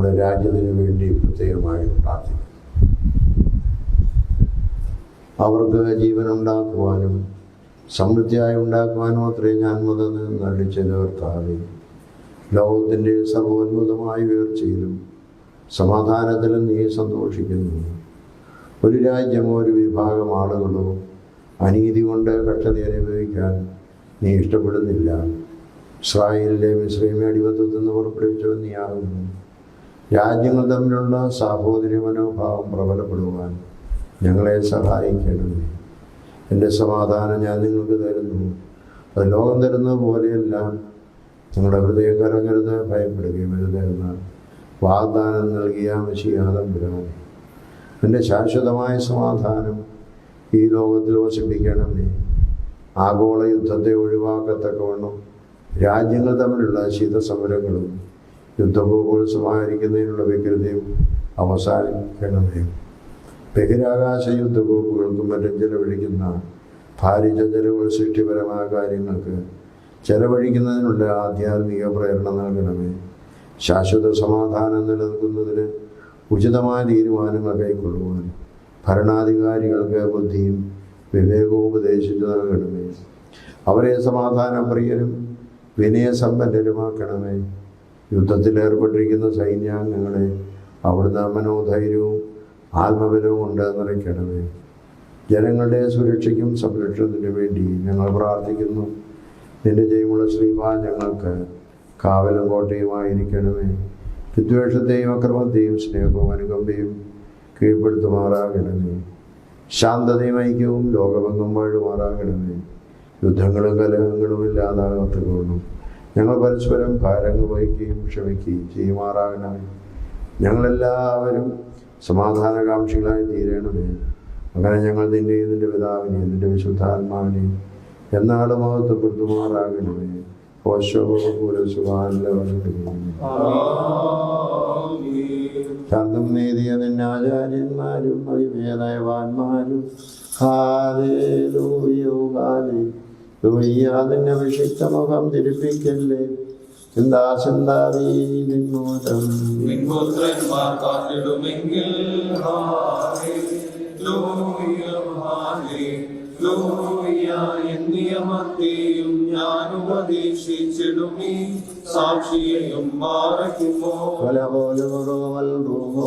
നമ്മുടെ രാജ്യത്തിന് വേണ്ടി പ്രത്യേകമായി പ്രാർത്ഥിക്കും അവർക്ക് ജീവൻ ഉണ്ടാക്കുവാനും സമൃദ്ധിയായി ഉണ്ടാക്കുവാനും അത്രയും ഞാൻ മുതൽ നടിച്ചത് കർത്താവെ ലോകത്തിന്റെ സർവോന്മുതമായ ഉയർച്ചയിലും സമാധാനത്തിലും നീ സന്തോഷിക്കുന്നു. ഒരു രാജ്യമോ ഒരു വിഭാഗം ആളുകളോ അനീതി കൊണ്ട് കഷ്ടത അനുഭവിക്കാൻ നീ ഇഷ്ടപ്പെടുന്നില്ല. ഇസ്രായേലിലെ മിശ്രീമേ അടിമത്തത്തിൽ നിന്ന് പുറപ്പെടുവിച്ചവൻ നീയാകുന്നു. രാജ്യങ്ങൾ തമ്മിലുള്ള സാഹോദര്യ മനോഭാവം പ്രബലപ്പെടുവാൻ ഞങ്ങളെ സഹായിക്കണമേ എന്റെ സമാധാനം ഞാൻ നിങ്ങൾക്ക് തരുന്നു. അത് ലോകം തരുന്നത് പോലെയല്ല നിങ്ങളുടെ ഹൃദയം കലങ്ങരുത് ഭയപ്പെടുകയും എഴുതരുന്ന വാഗ്ദാനം നൽകിയ മഷിയാദം പുരാണി എന്റെ ശാശ്വതമായ സമാധാനം ഈ ലോകത്തിൽ വസിപ്പിക്കണമേ. ആഗോള യുദ്ധത്തെ ഒഴിവാക്കത്തക്കവണ്ണം രാജ്യങ്ങൾ തമ്മിലുള്ള ശീതസമരങ്ങളും യുദ്ധഭൂമികൾ സമാഹരിക്കുന്നതിനുള്ള വ്യഗ്രതയും അവസാനിക്കണമേ ബഹിരാകാശ യുദ്ധഭൂമികൾക്കും മറ്റും ചെലവഴിക്കുന്ന ഭാരിച്ച ചെലവുകൾ സൃഷ്ടിപരമായ കാര്യങ്ങൾക്ക് ചെലവഴിക്കുന്നതിനുള്ള ആധ്യാത്മിക പ്രേരണ നൽകണമേ. ശാശ്വത സമാധാനം നിലനിൽക്കുന്നതിന് ഉചിതമായ തീരുമാനങ്ങൾ കൈക്കൊള്ളുവാൻ ഭരണാധികാരികൾക്ക് ബുദ്ധിയും വിവേകവും ഉപദേശിച്ചു നൽകണമേ. അവരെ സമാധാനപ്രിയരും വിനയസമ്പന്നരുമാക്കണമേ. യുദ്ധത്തിൽ ഏർപ്പെട്ടിരിക്കുന്ന സൈന്യാംഗങ്ങളെ അവിടുന്ന് മനോധൈര്യവും ആത്മബലവും ഉണ്ട് നിറയ്ക്കണമേ ജനങ്ങളുടെ സുരക്ഷയ്ക്കും സംരക്ഷണത്തിനു വേണ്ടി ഞങ്ങൾ പ്രാർത്ഥിക്കുന്നു. നിന്റെ ജയമുള്ള ശ്രീമാൻ ഞങ്ങൾക്ക് കാവലും കോട്ടയുമായിരിക്കണമേ വിദ്വേഷത്തെയും അക്രമത്തെയും സ്നേഹവും അനുകമ്പയും കീഴ്പ്പെടുത്തുമാറാകണമേ. ശാന്തതയും ഐക്യവും ലോകമെങ്ങും വാഴുമാറാകണമേ. യുദ്ധങ്ങളും കലഹങ്ങളും ഇല്ലാതാകത്തക്കൊള്ളും ഞങ്ങൾ പരസ്പരം ഭാരങ്ങൾ വഹിക്കുകയും ക്ഷമിക്കുകയും ചെയ്യുമാറാകണമേ. ഞങ്ങളെല്ലാവരും സമാധാനകാംക്ഷികളായി തീരണമേ. അങ്ങനെ ഞങ്ങൾ നിന്നെയും നിന്റെ പിതാവിനെയും നിന്റെ വിശുദ്ധാത്മാവിനെയും എന്നാളും മഹത്വപ്പെടുത്തുമാറാകണമേ. ശാന്തം നേടിയ നിന്നെ ആചാര്യന്മാരും അവിവേദയവാന്മാരും ഹാലേ ലൂയ്യാതിന്റെ വിഷിക്ത മുഖം തിരിപ്പിക്കല്ലേ? ചിന്താ ചിന്താവീ നിന്നൂരം നിൻപുത്രന്മാർ കാത്തിടുമെങ്കിൽ മധ്യയും ഞാൻ ഉപദേശിച്ചിടുമീ സാക്ഷിയെയും മാറയ്ക്കുമോ? വലപോലുമോവൽ റൂഹോ